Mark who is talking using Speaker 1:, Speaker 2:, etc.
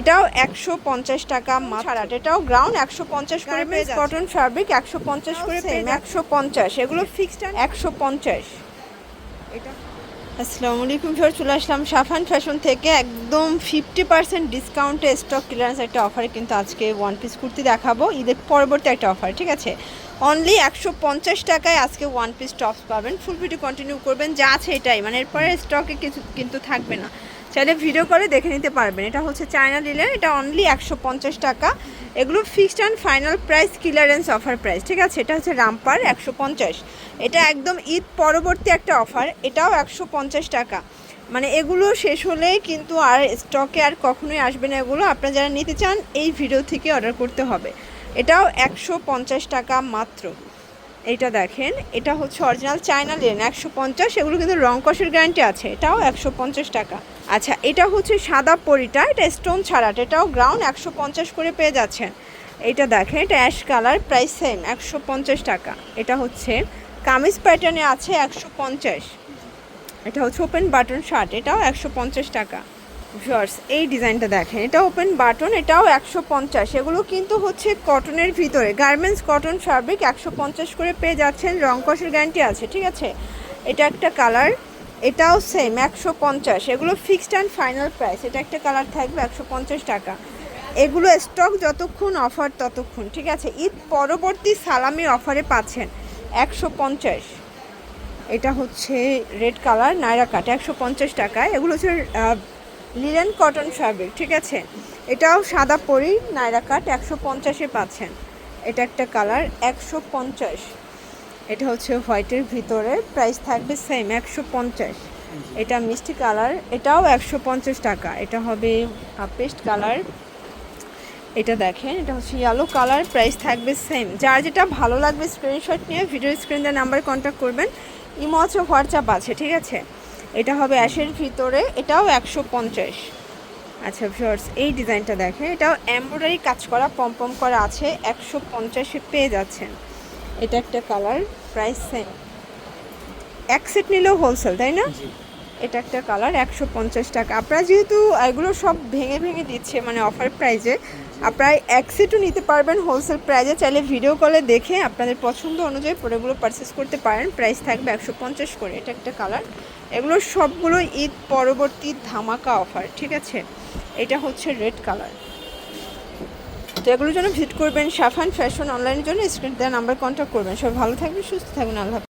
Speaker 1: এটাও একশো পঞ্চাশ টাকা ছাড়াট এটাও গ্রাউন্ড একশো পঞ্চাশ করে পেয়ে কটন ফ্যাব্রিক একশো পঞ্চাশ করে পেয়ে একশো পঞ্চাশ। এগুলো ফিক্সড একশো পঞ্চাশ। এটা? আসসালামু আলাইকুম ফের চলে আসলাম সাফান ফ্যাশন থেকে। একদম ফিফটি পার্সেন্ট ডিসকাউন্টে স্টক ক্লিয়ারেন্স একটা অফারে কিন্তু আজকে ওয়ান পিস কুর্তি দেখাবো। ঈদের পরবর্তী একটা অফার ঠিক আছে? অনলি একশো পঞ্চাশ টাকায় আজকে ওয়ান পিস টপস পাবেন। ফুল ভিডিও কন্টিনিউ করবেন যা আছে এটাই। মানে এরপরে স্টকে কিছু কিন্তু থাকবে না। চাইলে ভিডিও করে দেখে নিতে পারবেন। এটা হচ্ছে চায়না লিলেন এটা অনলি একশো পঞ্চাশ টাকা। এগুলো fixed and final price clearance offer price ঠিক আছে? এটা হচ্ছে রামপার একশো পঞ্চাশ। এটা একদম ঈদ পরবর্তী একটা অফার এটাও একশো পঞ্চাশ টাকা। মানে এগুলো শেষ হলেই কিন্তু আর স্টকে আর কখনোই আসবে না এগুলো। আপনারা যারা নিতে চান, এই ভিডিও থেকে অর্ডার করতে হবে। এটাও একশো পঞ্চাশ টাকা মাত্র। এইটা দেখেন, এটা হচ্ছে অরিজিনাল চায়না লেন একশো পঞ্চাশ, এগুলো কিন্তু রং কষের গ্যারান্টি আছে, এটাও একশো পঞ্চাশ টাকা। আচ্ছা এটা হচ্ছে সাদা পরিটা, এটা স্টোন ছাড়াটা এটাও গ্রাউন্ড একশো পঞ্চাশ করে পেয়ে যাচ্ছেন। এটা দেখেন, এটা অ্যাশ কালার প্রাইস সেম একশো পঞ্চাশ টাকা। এটা হচ্ছে কামিজ প্যাটার্নে আছে একশো পঞ্চাশ। এটা হচ্ছে ওপেন বাটন শার্ট এটাও একশো পঞ্চাশ টাকা। ভিউয়ার্স এই ডিজাইনটা দেখেন। এটা ওপেন বাটন এটাও একশো পঞ্চাশ। এগুলো কিন্তু হচ্ছে কটনের ভিতরে। গার্মেন্টস কটন ফ্যাব্রিক একশো পঞ্চাশ করে পেয়ে যাচ্ছেন। রং কষের গ্যারান্টি আছে, ঠিক আছে? এটা একটা কালার এটাও সেম একশো পঞ্চাশ। এগুলো ফিক্সড অ্যান্ড ফাইনাল প্রাইস এটা একটা কালার থাকবে একশো পঞ্চাশ টাকা। এগুলো স্টক যতক্ষণ অফার ততক্ষণ, ঠিক আছে? ঈদ পরবর্তী সালামি অফারে পাচ্ছেন একশো পঞ্চাশ। এটা হচ্ছে রেড কালার নায়রা কাট একশো পঞ্চাশ টাকায়। এগুলো হচ্ছে লিলেন কটন ফ্যাব্রিক, ঠিক আছে? এটাও সাদা পরি, নায়রা কাট, একশো পঞ্চাশে পাচ্ছেন। এটা একটা কালার, একশো পঞ্চাশ। এটা হচ্ছে হোয়াইটের ভিতরে, প্রাইস থাকবে সেম একশো পঞ্চাশ। এটা মিষ্টি কালার, এটাও একশো পঞ্চাশ টাকা। এটা হবে পেস্ট কালার। এটা দেখেন, এটা হচ্ছে ইয়েলো কালার, প্রাইস থাকবে সেম যার যেটা ভালো লাগবে স্ক্রিনশট নিয়ে ভিডিও স্ক্রিন দেওয়ার নাম্বারে কন্ট্যাক্ট করবেন। ইমো আছে, হোয়াটসঅ্যাপ আছে, ঠিক আছে? এটা হবে অ্যাশের ভিতরে এটাও একশো পঞ্চাশ। আচ্ছা ভিউয়ার্স এই ডিজাইনটা দেখেন এটাও এমব্রয়ডারি কাজ করা পম্পম করা আছে একশো পঞ্চাশে পেয়ে যাচ্ছেন। এটা একটা কালার প্রাইস সেম এক সেট নিলেও হোলসেল তাই না? এটা একটা কালার একশো পঞ্চাশ টাকা। আপনারা যেহেতু এগুলো সব ভেঙে ভেঙে দিচ্ছে মানে অফার প্রাইজে আপনারা এক সেটও নিতে পারবেন হোলসেল প্রাইজে চাইলে ভিডিও কলে দেখে আপনাদের পছন্দ অনুযায়ী প্রোডাক্টগুলো পারচেস করতে পারেন। প্রাইস থাকবে একশো পঞ্চাশ করে, এটা একটা কালার এগুলো সবগুলো ঈদ পরবর্তী ধামাকা অফার ঠিক আছে? এটা হচ্ছে রেড কালার তো এগুলোর জন্য ভিজিট করবেন। সাফান ফ্যাশন অনলাইনের জন্য, স্ক্রিন দেওয়া নাম্বার কন্ট্যাক্ট করবেন। সব ভালো থাকবেন, সুস্থ থাকবেন, আল্লাহ।